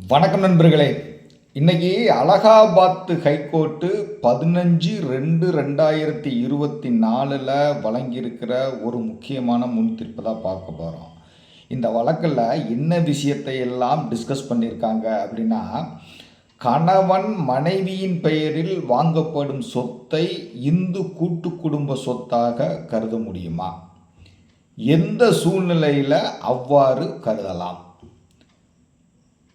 வணக்கம் நண்பர்களே. இன்னைக்கு அலகாபாத் ஹைகோர்ட்டு பதினஞ்சு ரெண்டு ரெண்டாயிரத்தி இருபத்தி நாலில் வழங்கியிருக்கிற ஒரு முக்கியமான முன் தீர்ப்பு தான் பார்க்க போகிறோம் இந்த வழக்கில் என்ன விஷயத்தை எல்லாம் டிஸ்கஸ் பண்ணியிருக்காங்க அப்படின்னா கணவன் மனைவியின் பெயரில் வாங்கப்படும் சொத்தை இந்து கூட்டு குடும்ப சொத்தாக கருத முடியுமா? எந்த சூழ்நிலையில் அவ்வாறு கருதலாம்?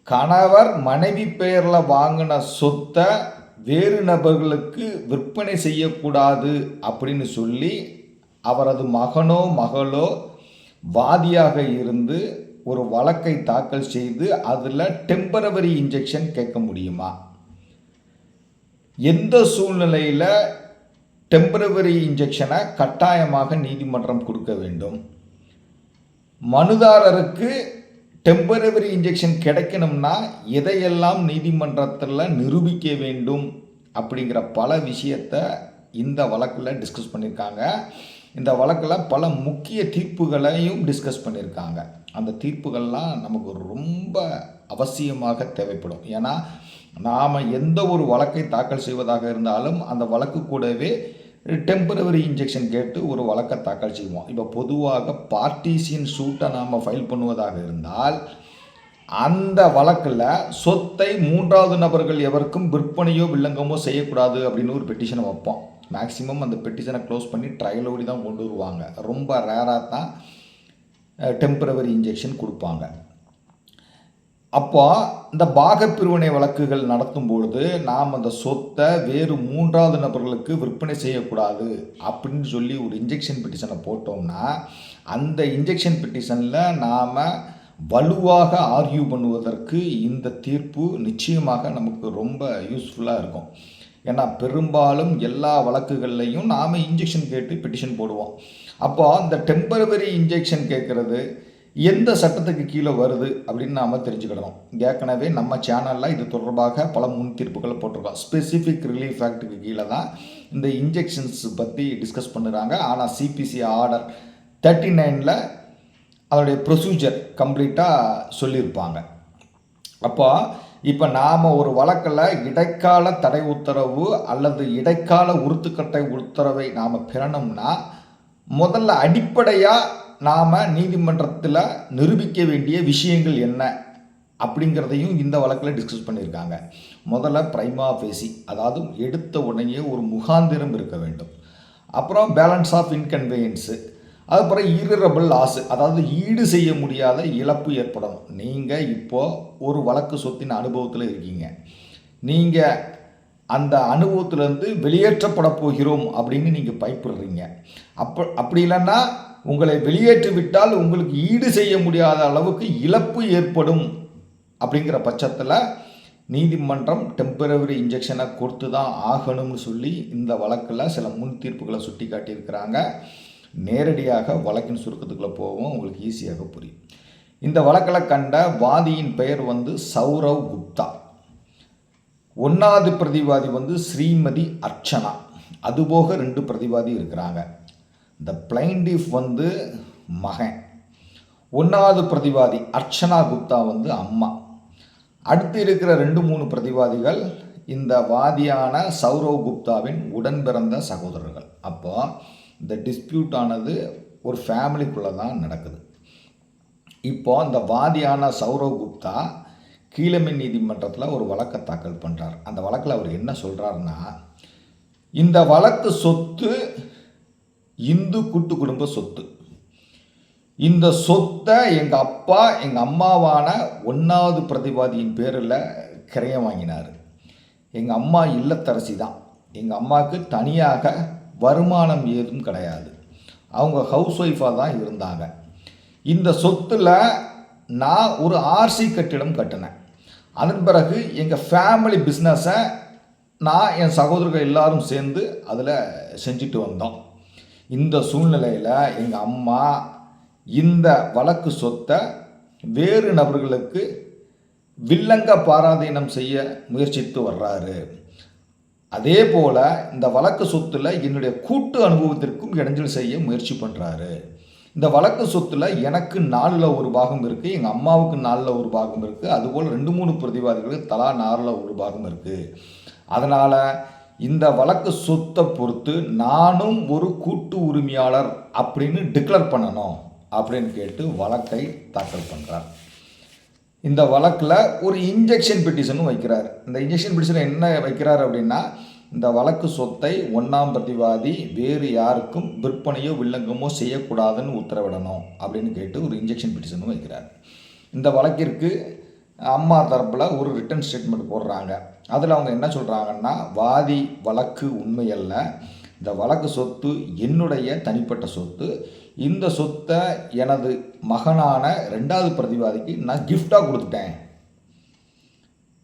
கணவர் மனைவி பெயரில் வாங்கின சொத்தை வேறு நபர்களுக்கு விற்பனை செய்யக்கூடாது அப்படின்னு சொல்லி அவரது மகனோ மகளோ வாதியாக இருந்து ஒரு வழக்கை தாக்கல் செய்து அதில் டெம்பரவரி இன்ஜெக்ஷன் கேட்க முடியுமா? எந்த சூழ்நிலையில் டெம்பரவரி இன்ஜெக்ஷனை கட்டாயமாக நீதிமன்றம் கொடுக்க வேண்டும்? மனுதாரருக்கு டெம்பரவரி இன்ஜெக்ஷன் கிடைக்கணும்னா எதையெல்லாம் நீதிமன்றத்தில் நிரூபிக்க வேண்டும் அப்படிங்கிற பல விஷயத்தை இந்த வழக்கில் டிஸ்கஸ் பண்ணியிருக்காங்க இந்த வழக்கில் பல முக்கிய தீர்ப்புகளையும் டிஸ்கஸ் பண்ணியிருக்காங்க அந்த தீர்ப்புகள்லாம் நமக்கு ரொம்ப அவசியமாக தேவைப்படும். ஏன்னா நாம் எந்த ஒரு வழக்கை தாக்கல் செய்வதாக இருந்தாலும் அந்த வழக்கு கூடவே டெம்பரவரி இன்ஜெக்ஷன் கேட்டு ஒரு வழக்கை தாக்கல் செய்வோம். இப்போ பொதுவாக பார்ட்டிசியன் சூட்டை நாம் ஃபைல் பண்ணுவதாக இருந்தால் அந்த வழக்கில் சொத்தை மூன்றாவது நபர்கள் எவருக்கும் விற்பனையோ வில்லங்கமோ செய்யக்கூடாது அப்படின்னு ஒரு பெட்டிஷனை வைப்போம். மேக்ஸிமம் அந்த பெட்டிஷனை க்ளோஸ் பண்ணி ட்ரையலோடி தான் கொண்டு வருவாங்க. ரொம்ப ரேராக தான் டெம்பரவரி இன்ஜெக்ஷன் கொடுப்பாங்க. அப்போ இந்த பாகப்பிரிவினை வழக்குகள் நடத்தும் பொழுது நாம் அந்த சொத்தை வேறு மூன்றாவது நபர்களுக்கு விற்பனை செய்யக்கூடாது அப்படின்னு சொல்லி ஒரு இன்ஜெக்ஷன் பெட்டிஷனை போட்டோம்னா அந்த இன்ஜெக்ஷன் பெட்டிஷனில் நாம் வலுவாக ஆர்கியூ பண்ணுவதற்கு இந்த தீர்ப்பு நிச்சயமாக நமக்கு ரொம்ப யூஸ்ஃபுல்லாக இருக்கும். ஏன்னா பெரும்பாலும் எல்லா வழக்குகள்லையும் நாம் இன்ஜெக்ஷன் கேட்டு பெட்டிஷன் போடுவோம். அப்போ அந்த டெம்பரவரி இன்ஜெக்ஷன் கேட்குறது எந்த சட்டத்துக்கு கீழே வருது அப்படின்னு நாம் தெரிஞ்சுக்கிடணும். ஏற்கனவே நம்ம சேனலில் இது தொடர்பாக பல முன் தீர்ப்புகளை போட்டிருக்கோம் ஸ்பெசிஃபிக் ரிலீஃப் ஆக்டுக்கு கீழே தான் இந்த இன்ஜெக்ஷன்ஸ் பற்றி டிஸ்கஸ் பண்ணுறாங்க. ஆனால் சிபிசி ஆர்டர் தேர்ட்டி நைனில் அதோடைய ப்ரொசீஜர் கம்ப்ளீட்டாக சொல்லியிருப்பாங்க. அப்போ இப்போ நாம் ஒரு வழக்கில் இடைக்கால தடை உத்தரவு அல்லது இடைக்கால உறுத்துக்கட்டை உத்தரவை நாம் பெறணும்னா முதல்ல அடிப்படையாக நாம் நீதிமன்றத்தில் நிரூபிக்க வேண்டிய விஷயங்கள் என்ன அப்படிங்கிறதையும் இந்த வழக்கில் டிஸ்கஸ் பண்ணியிருக்காங்க. முதல்ல பிரைமா பேசி அதாவது எடுத்த உடனே ஒரு முகாந்திரம் இருக்க வேண்டும். அப்புறம் பேலன்ஸ் ஆஃப் இன்கன்வீனியன்ஸு அதுக்கப்புறம் ஈரபிள் லாஸு அதாவது ஈடு செய்ய முடியாத இழப்பு ஏற்படணும். நீங்கள் இப்போது ஒரு வழக்கு சொத்தின் அனுபவத்தில் இருக்கீங்க. நீங்கள் அந்த அனுபவத்திலேருந்து வெளியேற்றப்பட போகிறோம் அப்படின்னு நீங்கள் பயப்படுறீங்க. அப்போ அப்படி இல்லைன்னா உங்களை வெளியேற்றி விட்டால் உங்களுக்கு ஈடு செய்ய முடியாத அளவுக்கு இழப்பு ஏற்படும் அப்படிங்கிற பட்சத்தில் நீதிமன்றம் டெம்பரவரி இன்ஜெக்ஷனை கொடுத்து தான் ஆகணும்னு சொல்லி இந்த வழக்கில் சில முன் தீர்ப்புகளை சுட்டி காட்டியிருக்கிறாங்க நேரடியாக வழக்கின் சுருக்கத்துக்குள்ளே போவோம் உங்களுக்கு ஈஸியாக புரியும். இந்த வழக்கில் கண்ட வாதியின் பெயர் வந்து சௌரவ் குப்தா. ஒன்றாவது பிரதிவாதி வந்து ஸ்ரீமதி அர்ச்சனா. அதுபோக ரெண்டு பிரதிவாதி இருக்கிறாங்க. இந்த பிளைண்டிஃப் வந்து மகன். ஒன்றாவது பிரதிவாதி அர்ச்சனா குப்தா வந்து அம்மா. அடுத்து இருக்கிற ரெண்டு மூணு பிரதிவாதிகள் இந்த வாதியான சௌரவ் குப்தாவின் உடன் பிறந்த சகோதரர்கள். அப்போ இந்த டிஸ்பியூட் ஆனது ஒரு ஃபேமிலிக்குள்ளே தான் நடக்குது. இப்போ இந்த வாதியான சௌரவ் குப்தா கீழமின் நீதிமன்றத்தில் ஒரு வழக்கை தாக்கல் பண்ணுறார் அந்த வழக்கில் அவர் என்ன சொல்கிறாருன்னா இந்த வழக்கு சொத்து இந்து கூட்டு குடும்ப சொத்து. இந்த சொத்தை எங்கள் அப்பா எங்கள் அம்மாவான ஒன்றாவது பிரதிவாதியின் பேரில் கிரையம் வாங்கினார். எங்கள் அம்மா இல்லத்தரசி தான். எங்கள் அம்மாவுக்கு தனியாக வருமானம் ஏதும் கிடையாது. அவங்க ஹவுஸ் ஒய்ஃபாக தான் இருந்தாங்க. இந்த சொத்தில் நான் ஒரு ஆர்சி கட்டிடம் கட்டினேன். அதன் பிறகு எங்கள் ஃபேமிலி பிஸ்னஸை நான் என் சகோதரர்கள் எல்லாரும் சேர்ந்து அதில் செஞ்சுட்டு வந்தோம். இந்த சூழ்நிலையில் எங்கள் அம்மா இந்த வழக்கு சொத்தை வேறு நபர்களுக்கு வில்லங்க பாராதீனம் செய்ய முயற்சித்து வர்றாரு. அதே போல் இந்த வழக்கு சொத்தில் என்னுடைய கூட்டு அனுபவத்திற்கும் இடைஞ்சல் செய்ய முயற்சி பண்ணுறாரு இந்த வழக்கு சொத்தில் எனக்கு நாலில் ஒரு பாகம் இருக்குது எங்கள் அம்மாவுக்கு நாலில் ஒரு பாகம் இருக்குது அதுபோல் ரெண்டு மூணு பிரதிவாதிகளுக்கு தலா நாலில் ஒரு பாகம் இருக்குது அதனால் இந்த வழக்கு சொத்தை பொறுத்து நானும் ஒரு கூட்டு உரிமையாளர் அப்படின்னு டிக்ளேர் பண்ணணும் அப்படின்னு கேட்டு வழக்கை தாக்கல் பண்ணுறார் இந்த வழக்கில் ஒரு இன்ஜெக்ஷன் பெட்டிஷனும் வைக்கிறார். இந்த இன்ஜெக்ஷன் பெட்டிஷன் என்ன வைக்கிறார் அப்படின்னா இந்த வழக்கு சொத்தை ஒன்றாம் பிரதிவாதி வேறு யாருக்கும் விற்பனையோ வில்லங்கமோ செய்யக்கூடாதுன்னு உத்தரவிடணும் அப்படின்னு கேட்டு ஒரு இன்ஜெக்ஷன் பெட்டிஷனும் வைக்கிறார். இந்த வழக்கிற்கு அம்மா தரப்பில் ஒரு ரிட்டன் ஸ்டேட்மெண்ட் போடுறாங்க. அதில் அவங்க என்ன சொல்கிறாங்கன்னா வாதி வழக்கு உண்மையல்ல இந்த வழக்கு சொத்து என்னுடைய தனிப்பட்ட சொத்து. இந்த சொத்தை எனது மகனான ரெண்டாவது பிரதிவாதிக்கு நான் கிஃப்டாக கொடுத்துட்டேன்.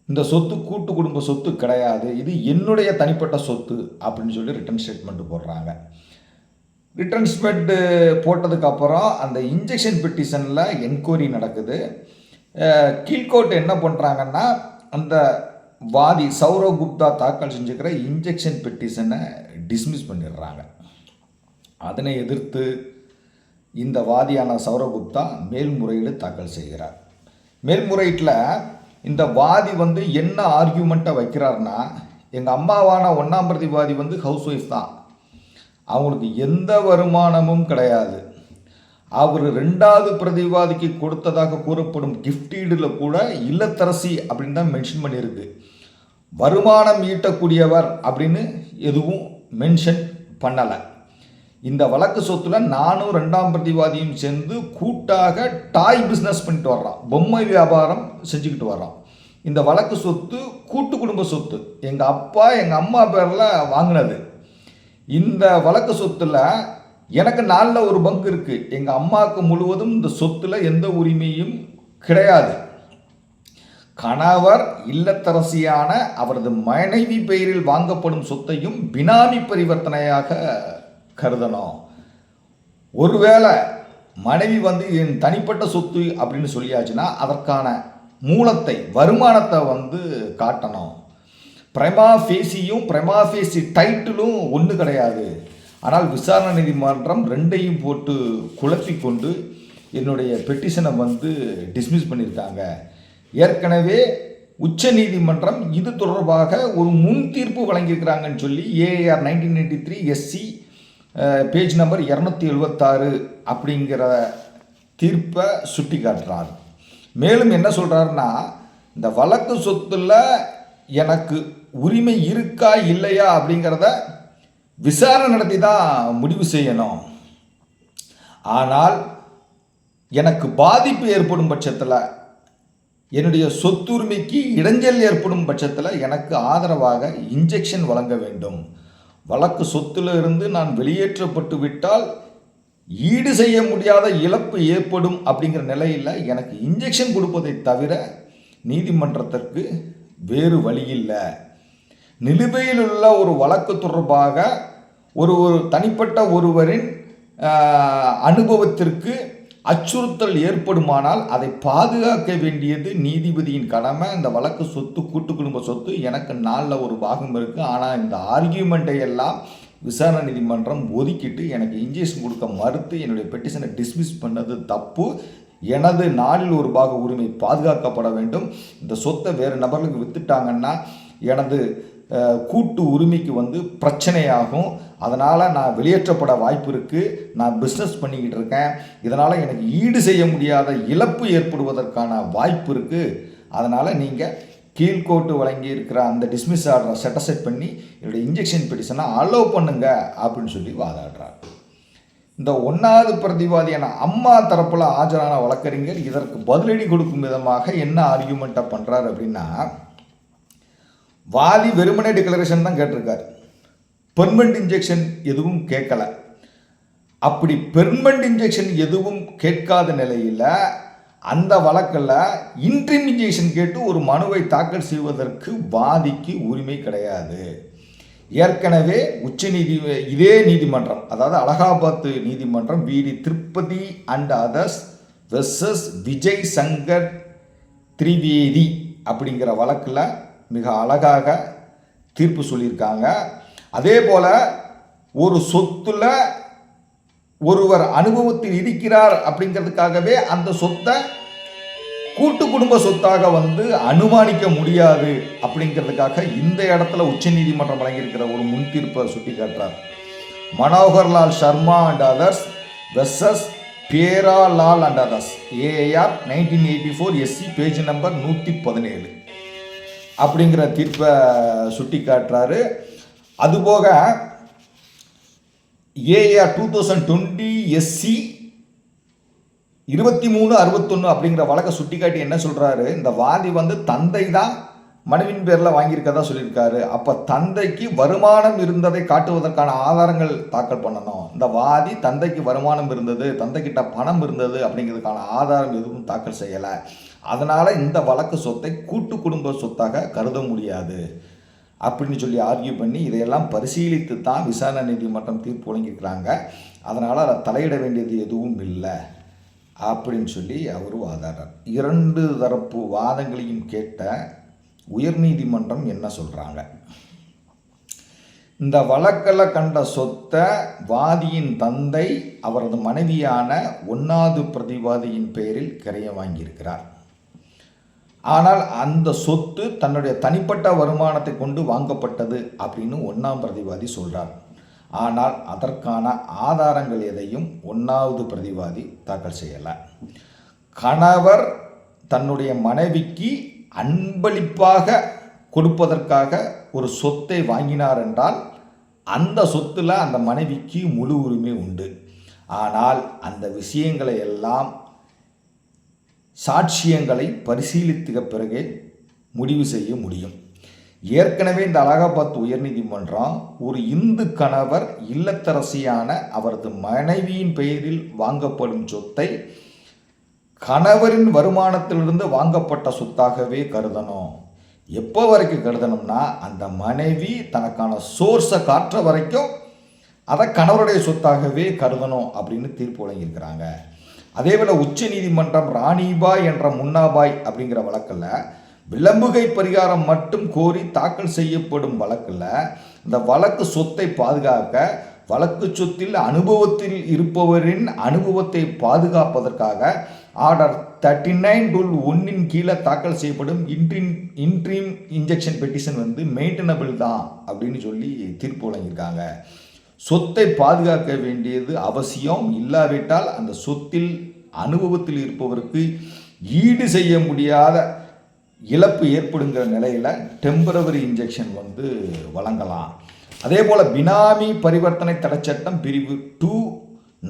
இந்த சொத்து கூட்டு குடும்ப சொத்து கிடையாது. இது என்னுடைய தனிப்பட்ட சொத்து. அப்படின்னு சொல்லி ரிட்டர்ன் ஸ்டேட்மெண்ட் போடுறாங்க. ரிட்டர்ன் ஸ்டேட்மெண்ட்டு போட்டதுக்கப்புறம் அந்த இன்ஜெக்ஷன் பெட்டிஷனில் என்கொயரி நடக்குது. கீழ்கோட்டு கீழ்கோர்ட் என்ன பண்ணுறாங்கன்னா அந்த வாதி சௌரவ் குப்தா தாக்கல் செஞ்சுக்கிற இன்ஜெக்ஷன் பெட்டிஷனை டிஸ்மிஸ் பண்ணிடுறாங்க. அதனை எதிர்த்து இந்த வாதியான சௌரவ் குப்தா மேல்முறையீடு தாக்கல் செய்கிறார். மேல்முறையீட்டில் இந்த வாதி வந்து என்ன ஆர்கியூமெண்ட்டை வைக்கிறாருன்னா எங்கள் அம்மாவான ஒன்றாம் பிரதிவாதி வந்து ஹவுஸ் ஒய்ஃப் தான். அவங்களுக்கு எந்த வருமானமும் கிடையாது. அவர் ரெண்டாவது பிரதிவாதிக்கு கொடுத்ததாக கூறப்படும் கிஃப்டீடில் கூட இல்லத்தரசி அப்படின்னு தான் மென்ஷன் பண்ணியிருக்கு. வருமானம் ஈட்டக்கூடியவர் அப்படின்னு எதுவும் மென்ஷன் பண்ணலை. இந்த வழக்கு சொத்துல நானும் ரெண்டாம் பிரதிவாதியும் சேர்ந்து கூட்டாக டாய் பிஸ்னஸ் பண்ணிட்டு வர்றோம். பொம்மை வியாபாரம் செஞ்சுக்கிட்டு வர்றோம். இந்த வழக்கு சொத்து கூட்டு குடும்ப சொத்து. எங்கள் அப்பா எங்கள் அம்மா பேரில் வாங்கினது. இந்த வழக்கு சொத்துல எனக்கு நாளில் ஒரு பங்கு இருக்குது எங்கள் அம்மாவுக்கு முழுவதும் இந்த சொத்துல எந்த உரிமையும் கிடையாது. கணவர் இல்லத்தரசியான அவரது மனைவி பெயரில் வாங்கப்படும் சொத்தையும் பினாமி பரிவர்த்தனையாக கருதணும். ஒருவேளை மனைவி வந்து என் தனிப்பட்ட சொத்து அப்படின்னு சொல்லியாச்சுன்னா அதற்கான மூலத்தை வருமானத்தை வந்து காட்டணும். பிரமா ஃபேசியும் பிரமா ஃபேசி டைட்டிலும் ஒன்று கிடையாது. ஆனால் விசாரணை நீதிமன்றம் ரெண்டையும் போட்டு குழப்பி கொண்டு என்னுடைய பெட்டிஷனை வந்து டிஸ்மிஸ் பண்ணியிருக்காங்க. ஏற்கனவே உச்ச நீதிமன்றம் இது தொடர்பாக ஒரு முன் தீர்ப்பு வழங்கியிருக்கிறாங்கன்னு சொல்லி AIR nineteen ninety three SC page number இரநூத்தி எழுபத்தாறு அப்படிங்கிற தீர்ப்பை சுட்டி காட்டுறார் மேலும் என்ன சொல்கிறாருன்னா இந்த வழக்கு சொத்துல எனக்கு உரிமை இருக்கா இல்லையா அப்படிங்கிறத விசாரணை நடத்தி தான் முடிவு செய்யணும். ஆனால் எனக்கு பாதிப்பு ஏற்படும் பட்சத்தில் என்னுடைய சொத்துரிமைக்கு இடைஞ்சல் ஏற்படும் பட்சத்தில் எனக்கு ஆதரவாக இன்ஜெக்ஷன் வழங்க வேண்டும். வழக்கு சொத்திலிருந்து நான் வெளியேற்றப்பட்டு விட்டால் ஈடு செய்ய முடியாத இழப்பு ஏற்படும் அப்படிங்கிற நிலையில் எனக்கு இன்ஜெக்ஷன் கொடுப்பதை தவிர நீதிமன்றத்திற்கு வேறு வழி இல்லை. நிலுவையில் உள்ள ஒரு வழக்கு தொடர்பாக ஒரு ஒரு தனிப்பட்ட ஒருவரின் அனுபவத்திற்கு அச்சுறுத்தல் ஏற்படுமானால் அதை பாதுகாக்க வேண்டியது நீதிபதியின் கடமை. இந்த வழக்கு சொத்து கூட்டு குடும்ப சொத்து எனக்கு நாளில் ஒரு பாகம் இருக்குது ஆனால் இந்த ஆர்கியூமெண்ட்டை எல்லாம் விசாரணை நீதிமன்றம் ஒதுக்கிட்டு எனக்கு இன்ஜெக்ஷன் கொடுக்க மறுத்து என்னுடைய பெட்டிஷனை டிஸ்மிஸ் பண்ணது தப்பு. எனது நாளில் ஒரு பாக உரிமை பாதுகாக்கப்பட வேண்டும். இந்த சொத்தை வேறு நபர்களுக்கு வித்துட்டாங்கன்னா எனது கூட்டு உரிமைக்கு வந்து பிரச்சனையாகும். அதனால் நான் வெளியேற்றப்பட வாய்ப்பு இருக்குது நான் பிஸ்னஸ் பண்ணிக்கிட்டு இருக்கேன். இதனால் எனக்கு ஈடு செய்ய முடியாத இழப்பு ஏற்படுவதற்கான வாய்ப்பு இருக்குது அதனால் நீங்கள் கீழ்கோட்டு வழங்கி இருக்கிற அந்த டிஸ்மிஸ் ஆர்டரை செட்டசெட் பண்ணி என்னுடைய இன்ஜெக்ஷன் பெட்டிஷனை அலோவ் பண்ணுங்க அப்படின்னு சொல்லி வாதாடுறார். இந்த ஒன்றாவது பிரதிவாதியான அம்மா தரப்பில் ஆஜரான வழக்கறிஞர் இதற்கு பதிலடி கொடுக்கும் விதமாக என்ன ஆர்கியூமெண்ட்டை பண்ணுறாரு அப்படின்னா வாதி வெறுமனே டிக்ளரேஷன் தான் கேட்டிருக்காரு. பெர்மனண்ட் இன்ஜெக்ஷன் எதுவும் கேட்கல. அப்படி பெர்மனண்ட் இன்ஜெக்ஷன் எதுவும் கேட்காத நிலையில் அந்த வழக்கில் இன்ட்ரிம் இன்ஜெக்ஷன் கேட்டு ஒரு மனுவை தாக்கல் செய்வதற்கு வாதிக்கு உரிமை கிடையாது. ஏற்கனவே உச்ச நீதி இதே நீதிமன்றம் அதாவது அலகாபாத் நீதிமன்றம் VD Tirupathi and others versus Vijay Shankar Trivedi அப்படிங்கிற வழக்கில் மிக அழகாக தீர்ப்பு சொல்லியிருக்காங்க. அதே போல் ஒரு சொத்துல ஒருவர் அனுபவத்தில் இருக்கிறார் அப்படிங்கிறதுக்காகவே அந்த சொத்தை கூட்டு குடும்ப சொத்தாக வந்து அனுமானிக்க முடியாது அப்படிங்கிறதுக்காக இந்த இடத்துல உச்சநீதிமன்றம் வழங்கியிருக்கிற ஒரு முன் தீர்ப்பை சுட்டி காட்டுறார் Manoharlal Sharma and others versus Pera Lal and others AIR nineteen eighty four SC page number நூற்றி பதினேழு. அப்படிங்கிற தீர்ப்பை சுட்டி காட்டுறாரு. அதுபோக AIR two thousand twenty SC இருபத்தி மூணு அறுபத்தொன்று அப்படிங்கிற வழக்கை சுட்டிக்காட்டி என்ன சொல்கிறாரு இந்த வாதி வந்து தந்தை தான் மனைவின் பேரில் வாங்கியிருக்கதா சொல்லியிருக்காரு. அப்போ தந்தைக்கு வருமானம் இருந்ததை காட்டுவதற்கான ஆதாரங்கள் தாக்கல் பண்ணணும். இந்த வாதி தந்தைக்கு வருமானம் இருந்தது தந்தைக்கிட்ட பணம் இருந்தது அப்படிங்கிறதுக்கான ஆதாரம் எதுவும் தாக்கல் செய்யலை. அதனால் இந்த வழக்கு சொத்தை கூட்டு குடும்ப சொத்தாக கருத முடியாது. அப்படின்னு சொல்லி ஆர்கியூ பண்ணி இதையெல்லாம் பரிசீலித்து தான் விசாரணை நீதிமன்றம் தீர்ப்பு வழங்கியிருக்கிறாங்க. அதனால் அதை தலையிட வேண்டியது எதுவும் இல்லை. அப்படின்னு சொல்லி அவர் வாதாடுறார். இரண்டு தரப்பு வாதங்களையும் கேட்ட உயர்நீதிமன்றம் என்ன சொல்கிறாங்க இந்த வழக்கில் கண்ட சொத்தை வாதியின் தந்தை அவரது மனைவியான ஒன்னாவது பிரதிவாதியின் பெயரில் கிரைய வாங்கியிருக்கிறார். ஆனால் அந்த சொத்து தன்னுடைய தனிப்பட்ட வருமானத்தை கொண்டு வாங்கப்பட்டது அப்படின்னு ஒன்றாம் பிரதிவாதி சொல்கிறார் ஆனால் அதற்கான ஆதாரங்கள் எதையும் ஒன்றாவது பிரதிவாதி தாக்கல் செய்யலை. கணவர் தன்னுடைய மனைவிக்கு அன்பளிப்பாக கொடுப்பதற்காக ஒரு சொத்தை வாங்கினார் என்றால் அந்த சொத்தில் அந்த மனைவிக்கு முழு உரிமை உண்டு. ஆனால் அந்த விஷயங்களை எல்லாம் சாட்சியங்களை பரிசீலித்த பிறகே முடிவு செய்ய முடியும். ஏற்கனவே இந்த அலகாபாத் உயர்நீதிமன்றம் ஒரு இந்து கணவர் இல்லத்தரசியான அவரது மனைவியின் பெயரில் வாங்கப்படும் சொத்தை கணவரின் வருமானத்திலிருந்து வாங்கப்பட்ட சொத்தாகவே கருதணும். எப்போ வரைக்கும் கருதணும்னா அந்த மனைவி தனக்கான சோர்ஸை காட்டுற வரைக்கும் அதை கணவருடைய சொத்தாகவே கருதணும் அப்படின்னு தீர்ப்பு வழங்கியிருக்கிறாங்க. அதே போல் உச்ச நீதிமன்றம் ராணிபாய் என்ற முன்னாபாய் அப்படிங்கிற வழக்கில் விளம்புகை பரிகாரம் மட்டும் கோரி தாக்கல் செய்யப்படும் வழக்கில் இந்த வழக்கு சொத்தை பாதுகாக்க வழக்கு சொத்தில் அனுபவத்தில் இருப்பவரின் அனுபவத்தை பாதுகாப்பதற்காக ஆர்டர் தேர்ட்டி நைன் டூல் ஒன்னின் கீழே தாக்கல் செய்யப்படும் இன்ட்ரின் இன்ட்ரீம் இன்ஜெக்ஷன் பெட்டிஷன் வந்து மெயின்டனபிள் தான் அப்படின்னு சொல்லி தீர்ப்பு வழங்கியிருக்காங்க. சொத்தை பாதுகாக்க வேண்டியது அவசியம் இல்லாவிட்டால் அந்த சொத்தில் அனுபவத்தில் இருப்பவருக்கு ஈடு செய்ய முடியாத இழப்பு ஏற்படுங்கிற நிலையில் டெம்பரவரி இன்ஜெக்ஷன் வந்து வழங்கலாம். அதே போல் பினாமி பரிவர்த்தனை தடைச்சட்டம் பிரிவு டூ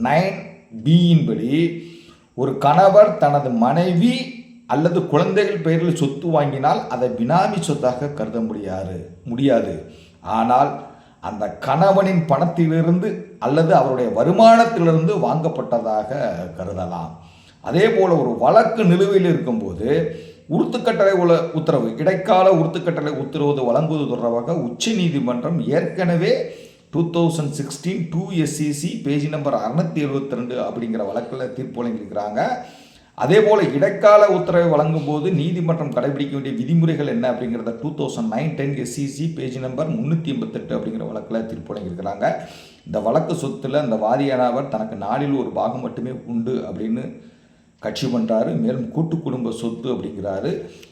நைன் பியின்படி ஒரு கணவர் தனது மனைவி அல்லது குழந்தைகள் பெயரில் சொத்து வாங்கினால் அதை பினாமி சொத்தாக கருத முடியாது முடியாது. ஆனால் அந்த கணவனின் பணத்திலிருந்து அல்லது அவருடைய வருமானத்திலிருந்து வாங்கப்பட்டதாக கருதலாம். அதே போல் ஒரு வழக்கு நிலுவையில் இருக்கும்போது உறுத்துக்கட்டளை உள்ள உத்தரவு இடைக்கால உறுத்துக்கட்டளை உத்தரவு வழங்குவது தொடர்பாக உச்ச நீதிமன்றம் ஏற்கனவே two thousand sixteen two SCC page number அறுநூத்தி எழுபத்தி ரெண்டு அப்படிங்கிற வழக்கில் தீர்ப்பு வழங்கியிருக்கிறாங்க. அதே போல் இடைக்கால உத்தரவை வழங்கும் போது நீதிமன்றம் கடைபிடிக்க வேண்டிய விதிமுறைகள் என்ன அப்படிங்கிறத two thousand nine ten SCC page number முந்நூற்றி எண்பத்தெட்டு அப்படிங்கிற வழக்கில் தீர்ப்பு வழங்கியிருக்கிறாங்க. இந்த வழக்கு சொத்தில் அந்த வாதியானவர் தனக்கு நாளில் ஒரு பாகம் மட்டுமே உண்டு அப்படின்னு கட்சி பண்ணுறாரு மேலும் கூட்டு குடும்ப சொத்து அப்படிங்கிறாரு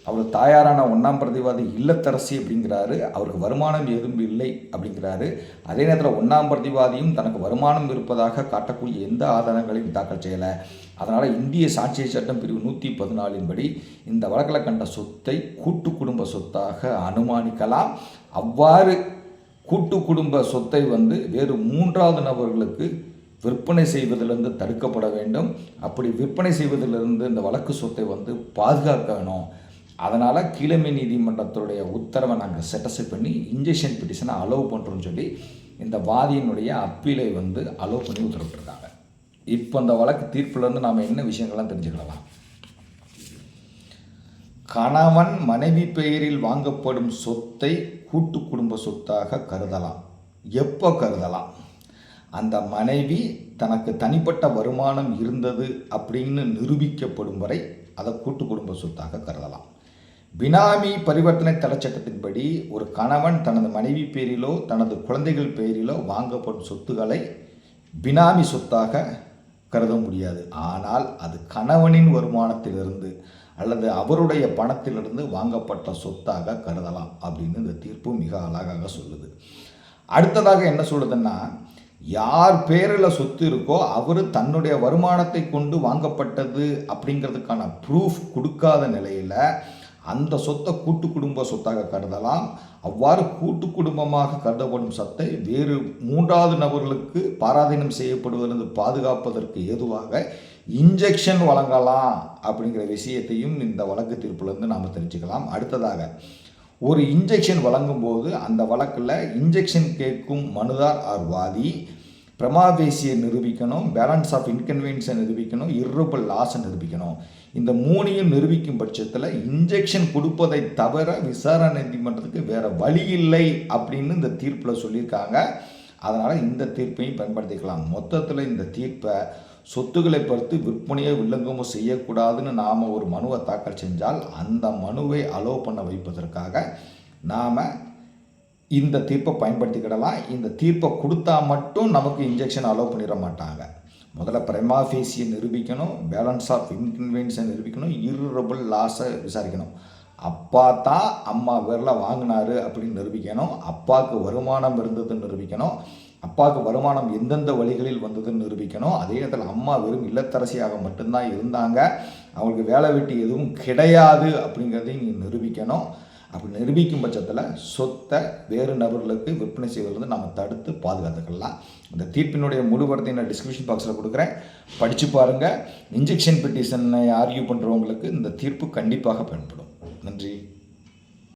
அவர் தாயாரான ஒன்றாம் பிரதிவாதி இல்லத்தரசி அப்படிங்கிறாரு அவருக்கு வருமானம் எதுவும் இல்லை அப்படிங்கிறாரு. அதே நேரத்தில் ஒன்றாம் பிரதிவாதியும் தனக்கு வருமானம் இருப்பதாக காட்டக்கூடிய எந்த ஆதாரங்களையும் தாக்கல் செய்யலை. அதனால் இந்திய சாட்சிய சட்டம் பிரிவு நூற்றி பதினாலின்படி இந்த வழக்கில் கண்ட சொத்தை கூட்டு குடும்ப சொத்தாக அனுமானிக்கலாம். அவ்வாறு கூட்டு குடும்ப சொத்தை வந்து வேறு மூன்றாவது நபர்களுக்கு விற்பனை செய்வதிலிருந்து தடுக்கப்பட வேண்டும். அப்படி விற்பனை செய்வதிலிருந்து இந்த வழக்கு சொத்தை வந்து பாதுகாக்க வேணும் அதனால் கீழமை நீதிமன்றத்துடைய உத்தரவை நாங்கள் செட்டஸை பண்ணி இன்ஜெக்ஷன் பிட்டிஷனை அலோவ் பண்ணுறோன்னு சொல்லி இந்த வாதியினுடைய அப்பீலை வந்து அலோவ் பண்ணி உத்தரவிட்டிருக்காங்க. இப்போ இந்த வழக்கு தீர்ப்புலேருந்து நாம் என்ன விஷயங்கள்லாம் தெரிஞ்சுக்கலாம்? கணவன் மனைவி பெயரில் வாங்கப்படும் சொத்தை கூட்டு குடும்ப சொத்தாக கருதலாம். எப்போ கருதலாம்? அந்த மனைவி தனக்கு தனிப்பட்ட வருமானம் இருந்தது அப்படின்னு நிரூபிக்கப்படும் வரை அதை கூட்டு குடும்ப சொத்தாக கருதலாம். பினாமி பரிவர்த்தனை தடைச்சட்டத்தின்படி ஒரு கணவன் தனது மனைவி பேரிலோ தனது குழந்தைகள் பெயரிலோ வாங்கப்படும் சொத்துக்களை பினாமி சொத்தாக கருத முடியாது. ஆனால் அது கணவனின் வருமானத்திலிருந்து அல்லது அவருடைய பணத்திலிருந்து வாங்கப்பட்ட சொத்தாக கருதலாம் அப்படின்னு இந்த தீர்ப்பு மிக அழகாக சொல்லுது. அடுத்ததாக என்ன சொல்லுதுன்னா யார் பேரில் சொத்து இருக்கோ அவர் தன்னுடைய வருமானத்தை கொண்டு வாங்கப்பட்டது அப்படிங்கிறதுக்கான ப்ரூஃப் கொடுக்காத நிலையில் அந்த சொத்தை கூட்டு குடும்ப சொத்தாக கருதலாம். அவ்வாறு கூட்டு குடும்பமாக கருதப்படும் சொத்தை வேறு மூன்றாவது நபர்களுக்கு பாராதீனம் செய்யப்படுவதிலிருந்து பாதுகாப்பதற்கு ஏதுவாக இன்ஜெக்ஷன் வழங்கலாம் அப்படிங்கிற விஷயத்தையும் இந்த வழக்கு தீர்ப்புலேருந்து நாம் தெரிஞ்சுக்கலாம். அடுத்ததாக ஒரு இன்ஜெக்ஷன் வழங்கும்போது அந்த வழக்கில் இன்ஜெக்ஷன் கேட்கும் மனுதார் ஆர் வாதி பிரமாவேசியை நிரூபிக்கணும் பேலன்ஸ் ஆஃப் இன்கன்வீனியன்ஸை நிரூபிக்கணும் இர்ரபிள் லாஸை நிரூபிக்கணும். இந்த மூணையும் நிரூபிக்கும் பட்சத்தில் இன்ஜெக்ஷன் கொடுப்பதை தவிர விசாரணை நீதிமன்றத்துக்கு வேறு வழி இல்லை அப்படின்னு இந்த தீர்ப்பில் சொல்லியிருக்காங்க. அதனால் இந்த தீர்ப்பையும் பயன்படுத்திக்கலாம். மொத்தத்தில் இந்த தீர்ப்பை சொத்துக்களை பொறுத்து விற்பனையோ வில்லங்கமோ செய்யக்கூடாதுன்னு நாம் ஒரு மனுவை தாக்கல் செஞ்சால் அந்த மனுவை அலோவ் பண்ண வைப்பதற்காக நாம் இந்த தீர்ப்பை பயன்படுத்திக்கிடலாம். இந்த தீர்ப்பை கொடுத்தா மட்டும் நமக்கு இன்ஜெக்ஷன் அலோவ் பண்ணிட மாட்டாங்க. முதல்ல பிரமாஃபேசியை நிரூபிக்கணும் பேலன்ஸ் ஆஃப் இன்கன்வீனியன்ஸை நிரூபிக்கணும் இருரபுள் லாஸை விசாரிக்கணும். அப்பா தான் அம்மா பேரில் வாங்கினாரு அப்படின்னு நிரூபிக்கணும். அப்பாவுக்கு வருமானம் இருந்ததுன்னு நிரூபிக்கணும். அப்பாவுக்கு வருமானம் எந்தெந்த வழிகளில் வந்ததுன்னு நிரூபிக்கணும். அதே நேரத்தில் அம்மா வெறும் இல்லத்தரசியாக மட்டும்தான் இருந்தாங்க. அவங்களுக்கு வேலை வெட்டி எதுவும் கிடையாது அப்படிங்கிறதையும் நீங்கள் நிரூபிக்கணும். அப்படி நிரூபிக்கும் பட்சத்தில் சொத்தை வேறு நபர்களுக்கு விற்பனை செய்வதிலிருந்து நம்ம தடுத்து பாதுகாத்துக்கலாம். இந்த தீர்ப்பினுடைய முழுவடத்தை நான் டிஸ்கிரிப்ஷன் பாக்ஸில் கொடுக்குறேன். படித்து பாருங்கள் இன்ஜெக்ஷன் பெட்டிஷனை ஆர்கியூ பண்ணுறவங்களுக்கு இந்த தீர்ப்பு கண்டிப்பாக பயன்படும். நன்றி.